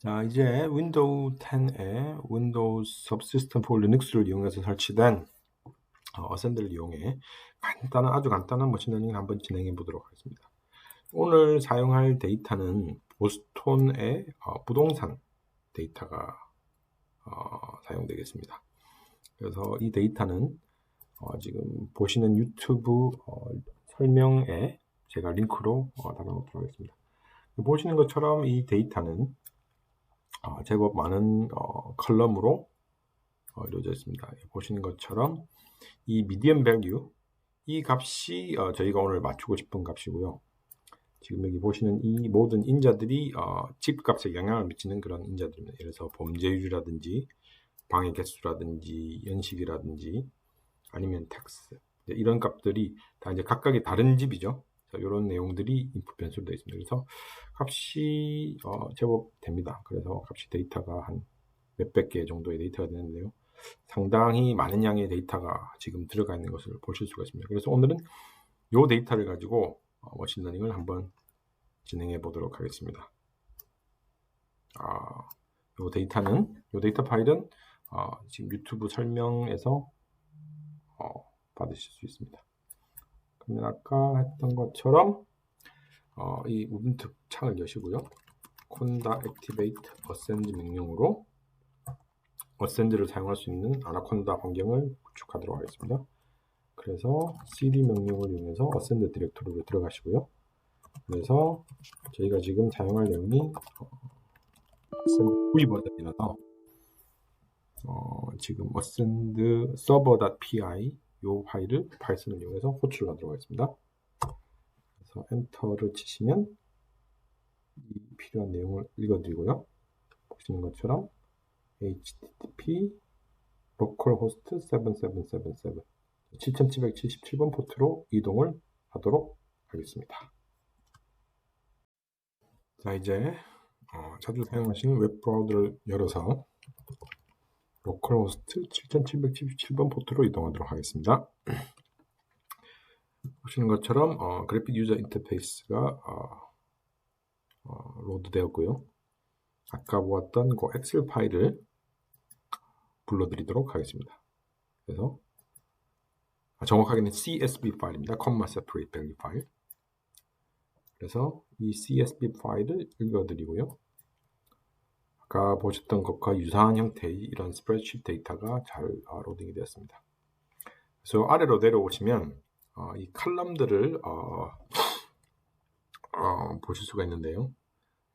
자, 이제 윈도우 10에 윈도우 서브시스템 포 리눅스를 이용해서 설치된 어, 어센드를 이용해 간단한 아주 간단한 머신 러닝을 한번 진행해 보도록 하겠습니다. 오늘 사용할 데이터는 보스톤의 어, 부동산 데이터가 어, 사용되겠습니다. 그래서 이 데이터는 어, 지금 보시는 유튜브 어, 설명에 제가 링크로 어, 달아놓도록 하겠습니다. 보시는 것처럼 이 데이터는 어, 제법 많은 어, 컬럼으로 어, 이루어져 있습니다. 보시는 것처럼 이 medium value 이 값이 어, 저희가 오늘 맞추고 싶은 값이고요. 지금 여기 보시는 이 모든 인자들이 어, 집값에 영향을 미치는 그런 인자들입니다. 예를 들어서 범죄율이라든지 방해 개수라든지 연식이라든지 아니면 텍스 이런 값들이 다 이제 각각의 다른 집이죠. 자, 이런 내용들이 인풋 변수로 되어 있습니다. 그래서 값이 어, 제법 됩니다. 그래서 값이 데이터가 한 몇백 개 정도의 데이터가 되는데요. 상당히 많은 양의 데이터가 지금 들어가 있는 것을 보실 수가 있습니다. 그래서 오늘은 이 데이터를 가지고 어, 머신러닝을 한번 진행해 보도록 하겠습니다. 아, 이 데이터는 이 데이터 파일은 어, 지금 유튜브 설명에서 어, 받으실 수 있습니다. 그러면 아까 했던 것처럼 어, 이 우분투 창을 여시고요. 콘다 액티베이트 어센드 명령으로 어센드를 사용할 수 있는 아나콘다 환경을 구축하도록 하겠습니다. 그래서 cd 명령을 이용해서 어센드 디렉토리로 들어가시고요. 그래서 저희가 지금 사용할 내용이 어센드 9 버전이라서 어, 지금 어센드 서버.py 이 파일을 파이썬을 이용해서 호출을 하도록 하겠습니다. 그래서 엔터를 치시면 이 필요한 내용을 읽어드리고요. 보시는 것처럼 http localhost 7777 7777번 포트로 이동을 하도록 하겠습니다. 자 이제 어, 자주 사용하시는 웹브라우저를 열어서 로컬 호스트 7777번 포트로 이동하도록 하겠습니다. 보시는 것처럼 어, 그래픽 유저 인터페이스가 어, 어, 로드 되었고요. 아까 보았던 그 엑셀 파일을 불러드리도록 하겠습니다. 그래서 아, 정확하게는 CSV 파일입니다. comma separate value 파일. 그래서 이 CSV 파일을 읽어드리고요. 아까 보셨던 것과 유사한 형태의 이런 스프레드시트 데이터가 잘 아, 로딩이 되었습니다. 그래서 아래로 내려오시면 어, 이 칼럼들을 어, 어, 보실 수가 있는데요.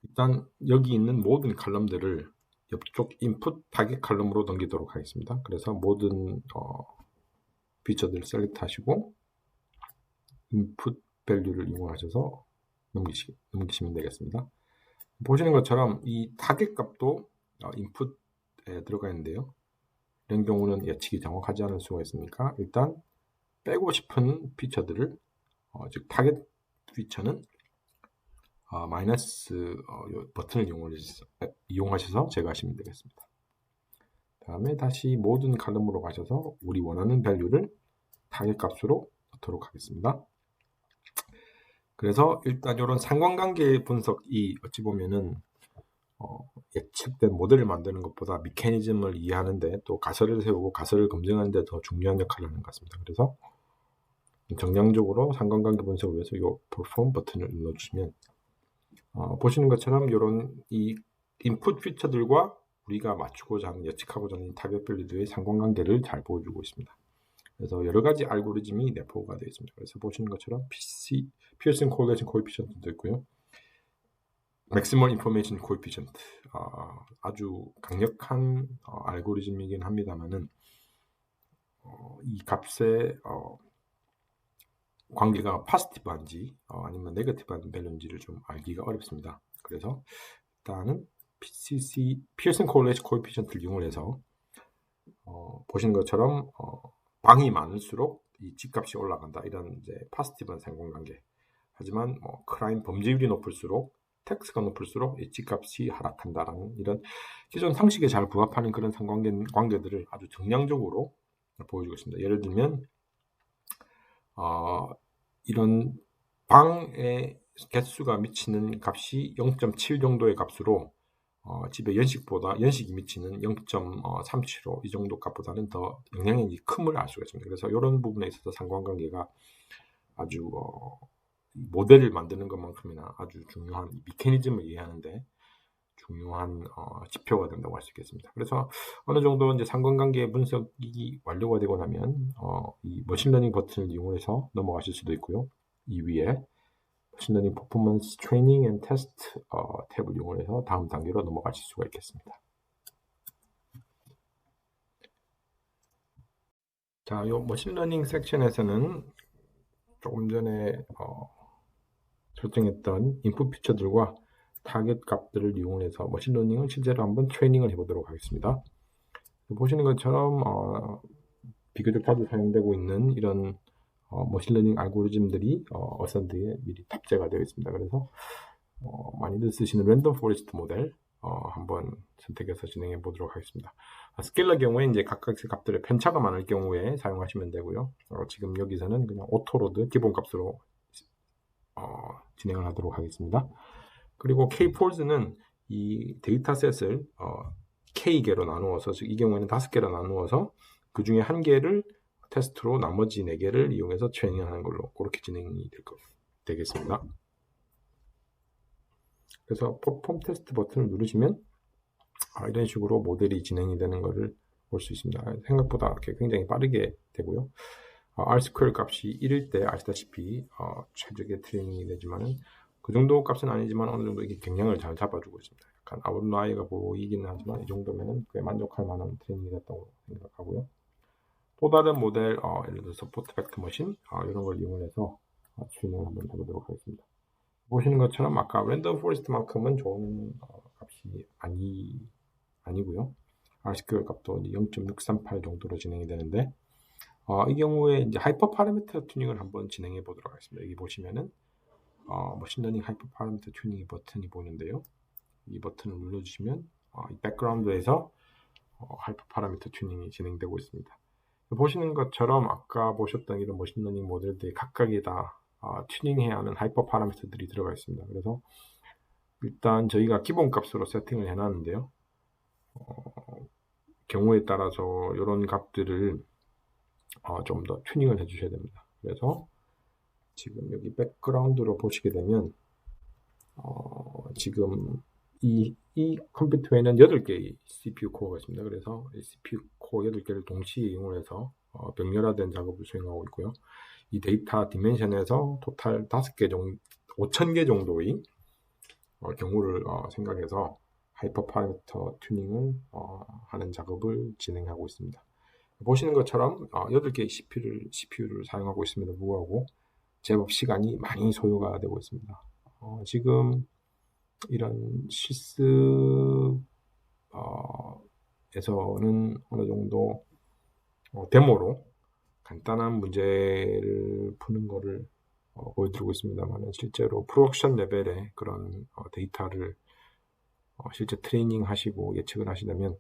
일단 여기 있는 모든 칼럼들을 옆쪽 인풋 타겟 칼럼으로 넘기도록 하겠습니다. 그래서 모든 어, 피처들을 셀렉트 하시고 인풋 밸류를 이용하셔서 넘기시, 넘기시면 되겠습니다. 보시는 것처럼 이 타겟 값도 어, 인풋에 들어가 있는데요. 이런 경우는 예측이 정확하지 않을 수가 있으니까 일단 빼고 싶은 피처들을 어, 즉 타겟 피처는 어, 마이너스 어, 버튼을 이용하셔서, 이용하셔서 제거하시면 되겠습니다. 다음에 다시 모든 칼럼으로 가셔서 우리 원하는 밸류를 타겟 값으로 넣도록 하겠습니다. 그래서 일단 이런 상관관계 분석이 어찌 보면은 어, 예측된 모델을 만드는 것보다 미케니즘을 이해하는데 또 가설을 세우고 가설을 검증하는데 더 중요한 역할을 하는 것 같습니다. 그래서 정량적으로 상관관계 분석을 위해서 이 perform 버튼을 눌러주시면 어, 보시는 것처럼 이런 이 인풋 피처들과 우리가 맞추고자 하는 예측하고자 하는 타겟 밸류들의 상관관계를 잘 보여주고 있습니다. 그래서 여러 가지 알고리즘이 내포가 되어 있습니다. 그래서 보시는 것처럼 PC, Pearson Correlation Coefficient도 있고요. Maximum Information Coefficient 어, 아주 강력한 어, 알고리즘이긴 합니다만은 어, 이 값의 어, 관계가 파스티브한지 어, 아니면 네거티브한 밸류인지를 좀 알기가 어렵습니다. 그래서 일단은 PCC Pearson Correlation Coefficient를 이용해서 어, 보시는 것처럼 방이 많을수록 이 집값이 올라간다. 이런 이제 파스티브한 상관관계. 하지만 뭐 크라임 범죄율이 높을수록 텍스가 높을수록 이 집값이 하락한다라는 이런 기존 상식에 잘 부합하는 그런 상관계 관계들을 아주 정량적으로 보여주고 있습니다. 예를 들면 어, 이런 방의 개수가 미치는 값이 0.7 정도의 값으로 어, 집의 연식보다 연식이 미치는 0.375 이 정도 값보다는 더 영향력이 큼을 알 수가 있습니다. 그래서 이런 부분에 있어서 상관관계가 아주 어, 모델을 만드는 것만큼이나 아주 중요한 메커니즘을 이해하는데 중요한 어, 지표가 된다고 할 수 있겠습니다. 그래서 어느 정도 이제 상관관계 분석이 완료가 되고 나면 어, 이 머신러닝 버튼을 이용해서 넘어가실 수도 있고요. 이 위에 머신러닝 퍼포먼스 트레이닝 앤 테스트 어, 탭을 이용해서 다음 단계로 넘어가실 수가 있겠습니다. 자, 이 머신러닝 섹션에서는 조금 전에 어, 설정했던 인풋 피처들과 타겟 값들을 이용해서 머신러닝을 실제로 한번 트레이닝을 해보도록 하겠습니다. 보시는 것처럼 어, 비교적 자주 사용되고 있는 이런 어, 머신러닝 알고리즘들이 어, 어선드에 미리 탑재가 되어 있습니다. 그래서 어, 많이들 쓰시는 랜덤 포레스트 모델 어, 한번 선택해서 진행해 보도록 하겠습니다. 아, 스케일러 경우에 이제 각각의 값들의 편차가 많을 경우에 사용하시면 되고요. 어, 지금 여기서는 그냥 오토로드 기본 값으로 어, 진행을 하도록 하겠습니다. 그리고 K-폴즈는 이 데이터셋을 어, K개로 나누어서 즉 이 경우에는 다섯 개로 나누어서 그 중에 한 개를 테스트로 나머지 네 개를 이용해서 트레이닝하는 걸로 그렇게 진행이 될 거, 되겠습니다. 그래서 퍼폼 테스트 버튼을 누르시면 아, 이런 식으로 모델이 진행이 되는 것을 볼 수 있습니다. 생각보다 이렇게 굉장히 빠르게 되고요. 어, R 스퀘어 값이 1일 때 아시다시피 어, 최적의 트레이닝이 되지만은 그 정도 값은 아니지만 어느 정도 이게 경량을 잘 잡아주고 있습니다. 약간 아웃라이가 보이기는 하지만 이 정도면은 꽤 만족할 만한 트레이닝이 됐다고 생각하고요. 또 다른 모델, 어, 예를 들어서 포트 벡터 머신 어, 이런 걸 이용해서 어, 주인을 한번 해보도록 하겠습니다. 보시는 것처럼 아까 랜덤 포레스트만큼은 좋은 어, 값이 아니 아니고요. R-스퀘어 값도 0.638 정도로 진행이 되는데 어, 이 경우에 이제 하이퍼 파라미터 튜닝을 한번 진행해 보도록 하겠습니다. 여기 보시면은 어, 머신러닝 하이퍼 파라미터 튜닝 버튼이 보이는데요. 이 버튼을 눌러주시면 어, 이 백그라운드에서 어, 하이퍼 파라미터 튜닝이 진행되고 있습니다. 보시는 것처럼 아까 보셨던 이런 머신러닝 모델들이 각각이 다 어, 튜닝해야 하는 하이퍼 파라미터들이 들어가 있습니다. 그래서 일단 저희가 기본 값으로 세팅을 해놨는데요. 어, 경우에 따라서 이런 값들을 어, 좀 더 튜닝을 해주셔야 됩니다. 그래서 지금 여기 백그라운드로 보시게 되면 어, 지금 이, 이 컴퓨터에는 8개의 CPU 코어가 있습니다. 그래서 CPU 코어 8개를 동시에 이용해서 어, 병렬화된 작업을 수행하고 있고요. 이 데이터 디멘션에서 토탈 5개 정도, 5,000개 정도의 어, 경우를 어, 생각해서 하이퍼 파라미터 튜닝을 어, 하는 작업을 진행하고 있습니다. 보시는 것처럼 8개의 CPU를, CPU를 사용하고 있음에도 불구하고 제법 시간이 많이 소요가 되고 있습니다. 어, 지금 이런 실습 어, 에서는 어느 정도 어, 데모로 간단한 문제를 푸는 것을 어, 보여드리고 있습니다만 실제로 프로덕션 레벨의 그런 어, 데이터를 어, 실제 트레이닝 하시고 예측을 하시려면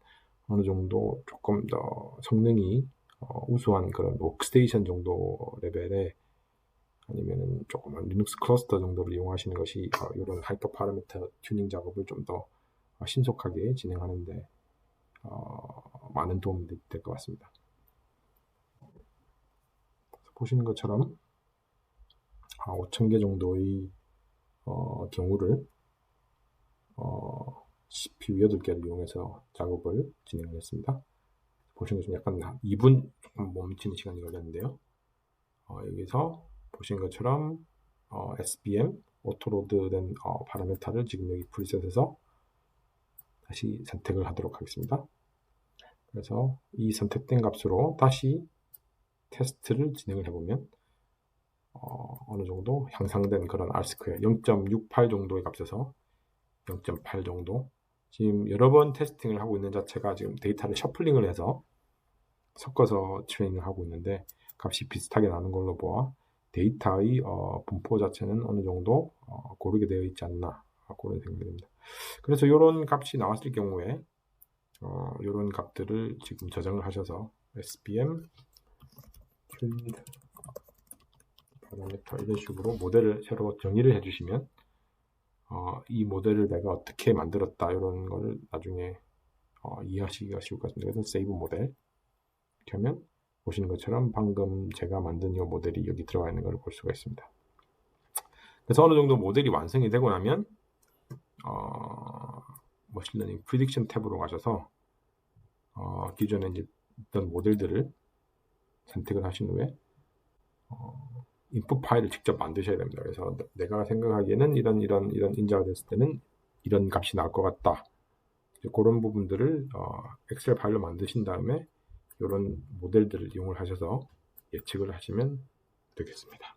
어느 정도 조금 더 성능이 어, 우수한 그런 워크스테이션 정도 레벨의 아니면은 조그만 리눅스 클러스터 정도를 이용하시는 것이 어, 이런 하이퍼 파라미터 튜닝 작업을 좀 더 신속하게 진행하는데 어, 많은 도움이 될 것 같습니다. 보시는 것처럼 5,000개 아, 정도의 어, 경우를 어, CPU 8개를 이용해서 작업을 진행을 했습니다. 보시는 것처럼 약간 2분 조금 멈추는 시간이 걸렸는데요. 어, 여기서 보신 것처럼 어, SBM 오토로드된 어, 파라메타를 지금 여기 프리셋에서 다시 선택을 하도록 하겠습니다. 그래서 이 선택된 값으로 다시 테스트를 진행을 해보면 어, 느 정도 향상된 그런 R-스퀘어 0.68 정도의 값에서 0.8 정도 지금 여러 번 테스팅을 하고 있는 자체가 지금 데이터를 셔플링을 해서 섞어서 트레이닝을 하고 있는데 값이 비슷하게 나는 걸로 보아 데이터의 어, 분포 자체는 어느 정도 어, 고르게 되어 있지 않나 그런 생각이 듭니다. 그래서 이런 값이 나왔을 경우에 어, 이런 값들을 지금 저장을 하셔서 SPM 필드 파라미터 이런 식으로 모델을 새로 정의를 해주시면 어, 이 모델을 내가 어떻게 만들었다 이런 거를 나중에 어, 이해하시기가 쉬울 것 같습니다. 그래서 세이브 모델 이렇게 하면 보시는 것처럼 방금 제가 만든 이 모델이 여기 들어가 있는 걸볼 수가 있습니다. 그래서 어느 정도 모델이 완성이 되고 나면 어, 머신러닝 프리딕션 탭으로 가셔서 어, 기존에 이제 있던 모델들을 선택을 하신 후에 어, 인풋 파일을 직접 만드셔야 됩니다. 그래서 내가 생각하기에는 이런 이런 이런 인자가 됐을 때는 이런 값이 나올 것 같다. 그런 부분들을 어, 엑셀 파일로 만드신 다음에 이런 모델들을 이용을 하셔서 예측을 하시면 되겠습니다.